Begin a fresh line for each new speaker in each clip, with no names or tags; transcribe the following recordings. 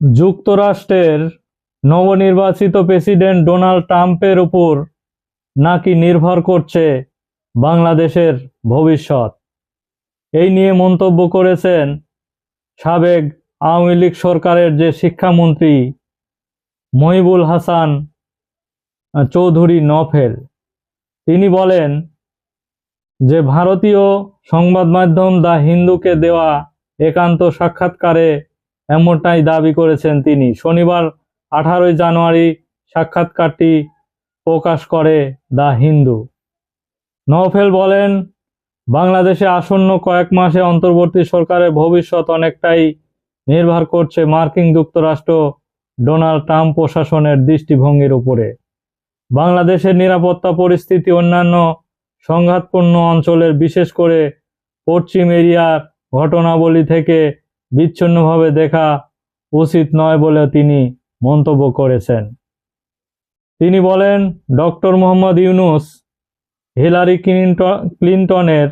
যুক্তরাষ্ট্রের নবনির্বাচিত president Donald ট্রাম্পের উপর নাকি নির্ভর করছে বাংলাদেশের ভবিষ্যৎ? এই নিয়ে মন্তব্য করেছেন সাবেক আওয়ামী লীগ সরকারের যে শিক্ষামন্ত্রী মহিবুল হাসান চৌধুরী নফেল, তিনি বলেন যে ভারতীয় সংবাদ মাধ্যম দ্য হিন্দুকে দেওয়া একান্ত সাক্ষাৎকারে এমনটাই দাবি করেছেন তিনি। শনিবার আঠারোই জানুয়ারি সাক্ষাৎকারটি প্রকাশ করে দ্য হিন্দু। নওফেল বলেন, বাংলাদেশে আসন্ন কয়েক মাসে অন্তর্বর্তী সরকারের ভবিষ্যৎ অনেকটাই নির্ভর করছে মার্কিন যুক্তরাষ্ট্র ডোনাল্ড ট্রাম্প প্রশাসনের দৃষ্টিভঙ্গির উপরে। বাংলাদেশের নিরাপত্তা পরিস্থিতি অন্যান্য সংঘাতপূর্ণ অঞ্চলের বিশেষ করে পশ্চিম এরিয়ার ঘটনাবলী থেকে বিচ্ছিন্নভাবে দেখা উচিত নয় বলে তিনি মন্তব্য করেছেন। তিনি বলেন, doctor Mohammad Yunus Hillary Clinton ক্লিন্টনের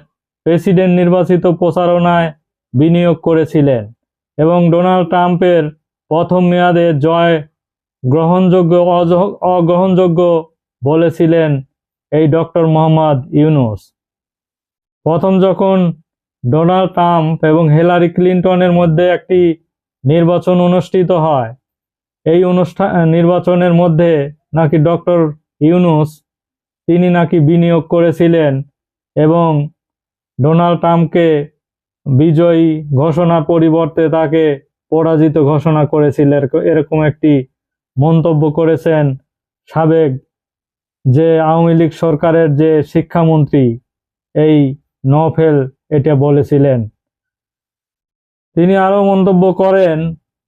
president নির্বাচিত প্রচারণায় বিনিয়োগ করেছিলেন এবং ডোনাল্ড ট্রাম্পের প্রথম মেয়াদে জয় গ্রহণযোগ্য অগ্রহণযোগ্য বলেছিলেন এই ডক্টর মোহাম্মদ ইউনুস। প্রথম যখন ডোনাল্ড ট্রাম্প এবং হিলারি ক্লিন্টনের মধ্যে একটি নির্বাচন অনুষ্ঠিত হয়। এই অনুষ্ঠান নির্বাচনের মধ্যে নাকি ডক্টর ইউনুস, তিনি নাকি বিনিয়োগ করেছিলেন এবং ডোনাল্ড ট্রাম্পকে বিজয়ী ঘোষণার পরিবর্তে তাকে পরাজিত ঘোষণা করেছিলেন এরক- এরকম একটি মন্তব্য করেছেন সাবেক যে আওয়ামী লীগ সরকারের যে শিক্ষামন্ত্রী, এই নফেল এটা বলেছিলেন। তিনি আরও মন্তব্য করেন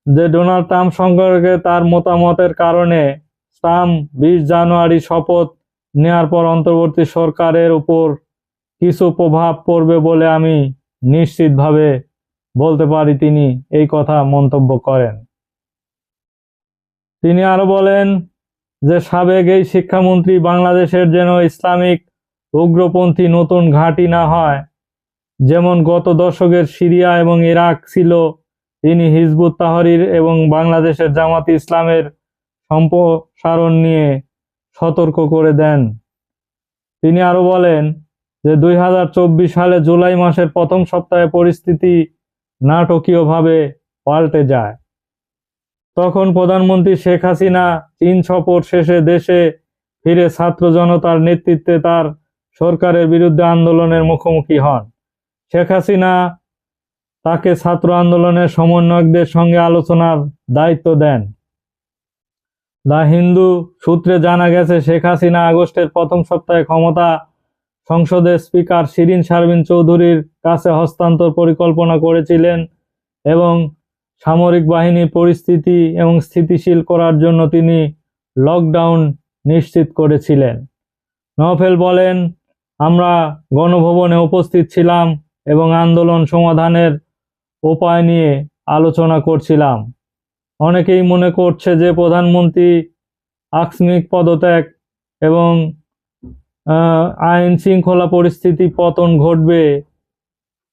যে, ডোনাল্ড ট্রাম্প সম্পর্কে তার মতামতের কারণে ট্রাম্প বিশ জানুয়ারি শপথ নেয়ার পর অন্তর্বর্তী সরকারের উপর কিছু প্রভাব পড়বে বলে আমি নিশ্চিতভাবে বলতে পারি, তিনি এই কথা মন্তব্য করেন। তিনি আরও বলেন যে, সাবেক এই শিক্ষামন্ত্রী বাংলাদেশের যেন ইসলামিক উগ্রপন্থী নতুন ঘাঁটি না হয় যেমন গত দশকের সিরিয়া এবং ইরাক ছিল, তিনি হিজবুত তাহরির এবং বাংলাদেশের জামাত ইসলামের সম্প্রসারণ নিয়ে সতর্ক করে দেন। তিনি আরও বলেন যে, দুই হাজার চব্বিশ সালে জুলাই মাসের প্রথম সপ্তাহে পরিস্থিতি নাটকীয়ভাবে পাল্টে যায়। তখন প্রধানমন্ত্রী শেখ হাসিনা চীন সফর শেষে দেশে ফিরে ছাত্র জনতার নেতৃত্বে তার সরকারের বিরুদ্ধে আন্দোলনের মুখোমুখি হন। শেখ হাসিনা তাকে ছাত্র আন্দোলনের সমন্বয়কদের সঙ্গে আলোচনার দায়িত্ব দেন। দা হিন্দু সূত্রে জানা গেছে, শেখ হাসিনা আগস্টের প্রথম সপ্তাহে ক্ষমতা সংসদের স্পিকার শিরিন শারমিন চৌধুরীর কাছে হস্তান্তর পরিকল্পনা করেছিলেন এবং সামরিক বাহিনীর পরিস্থিতি এবং স্থিতিশীল করার জন্য তিনি লকডাউন নিশ্চিত করেছিলেন। নফেল বলেন, আমরা গণভবনে উপস্থিত ছিলাম এবং আন্দোলন সমাধানের উপায় নিয়ে আলোচনা করছিলাম। অনেকেই মনে করছে যে প্রধানমন্ত্রী আকস্মিক পদত্যাগ এবং আইন শৃঙ্খলা পরিস্থিতি পতন ঘটবে,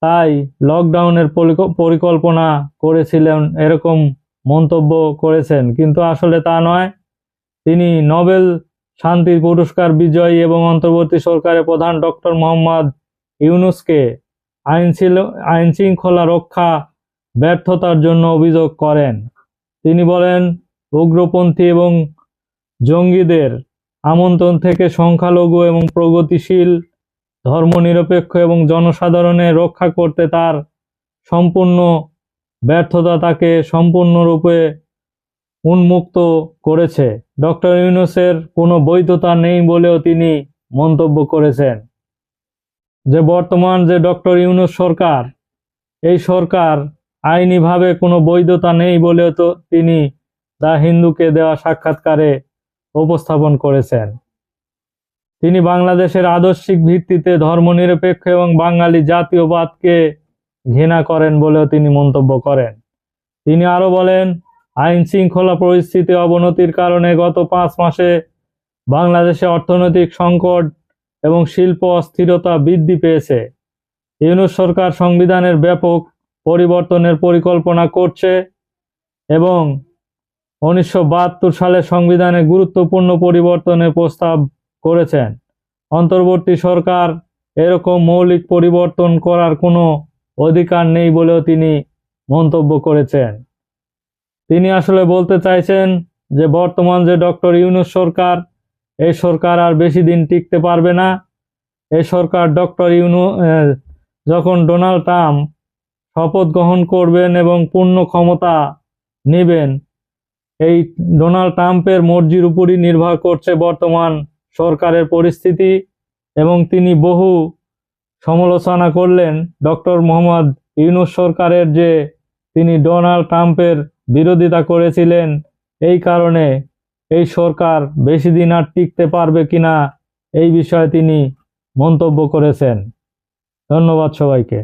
তাই লকডাউনের পরিক- পরিকল্পনা করেছিলেন এরকম মন্তব্য করেছেন। কিন্তু আসলে তা নয়। তিনি নোবেল শান্তি পুরস্কার বিজয়ী এবং অন্তর্বর্তী সরকারের প্রধান ডক্টর মোহাম্মদ ইউনুসকে আইন শৃঙ্খলা রক্ষা, ব্যর্থতার জন্য অভিযোগ করেন। তিনি বলেন, উগ্রপন্থী এবং জঙ্গিদের আমন্ত্রণ থেকে সংখ্যালঘু এবং প্রগতিশীল, ধর্মনিরপেক্ষ এবং জনসাধারণের রক্ষা করতে তার সম্পূর্ণ ব্যর্থতা তাকে সম্পূর্ণরূপে উন্মুক্ত করেছে। ডক্টর ইউনুসের কোনো বৈধতা নেই বলেও তিনি মন্তব্য করেছেন। যে বর্তমান যে ডক্টর ইউনুস সরকার, এই সরকার আইনিভাবে কোনো বৈধতা নেই বলেও তো তিনি দা হিন্দুকে দেওয়া সাক্ষাৎকারে উপস্থাপন করেছেন। তিনি বাংলাদেশের আদর্শিক ভিত্তিতে ধর্মনিরপেক্ষ এবং বাঙালি জাতীয়বাদকে ঘৃণা করেন বলেও তিনি মন্তব্য করেন। তিনি আরও বলেন, আইন শৃঙ্খলা পরিস্থিতি অবনতির কারণে গত পাঁচ মাসে বাংলাদেশে অর্থনৈতিক সংকট এবং শিল্প অস্থিরতা বৃদ্ধি পেয়েছে। ইউনুস সরকার সংবিধানের ব্যাপক পরিবর্তনের পরিকল্পনা করছে এবং উনিশশো বাহাত্তর সালে সংবিধানে গুরুত্বপূর্ণ পরিবর্তনের প্রস্তাব করেছেন। অন্তর্বর্তী সরকার এরকম মৌলিক পরিবর্তন করার কোনো অধিকার নেই বলেও তিনি মন্তব্য করেছেন। তিনি আসলে বলতে চাইছেন যে বর্তমান যে ডক্টর ইউনুস সরকার এই সরকার আর বেশি দিন টিকতে পারবে না। এই সরকার ডক্টর ইউনু যখন ডোনাল্ড ট্রাম্প শপথ গ্রহণ করবেন এবং পূর্ণ ক্ষমতা নেবেন, এই ডোনাল্ড ট্রাম্পের মর্জির উপরই নির্ভর করছে বর্তমান সরকারের পরিস্থিতি এবং তিনি বহু সমালোচনা করলেন ডক্টর মোহাম্মদ ইউনুস সরকারের যে তিনি ডোনাল্ড ট্রাম্পের বিরোধিতা করেছিলেন, এই কারণে এই সরকার বেশি দিন আর টিকতে পারবে কিনা এই বিষয়ে তিনি মন্তব্য করেছেন। ধন্যবাদ সবাইকে।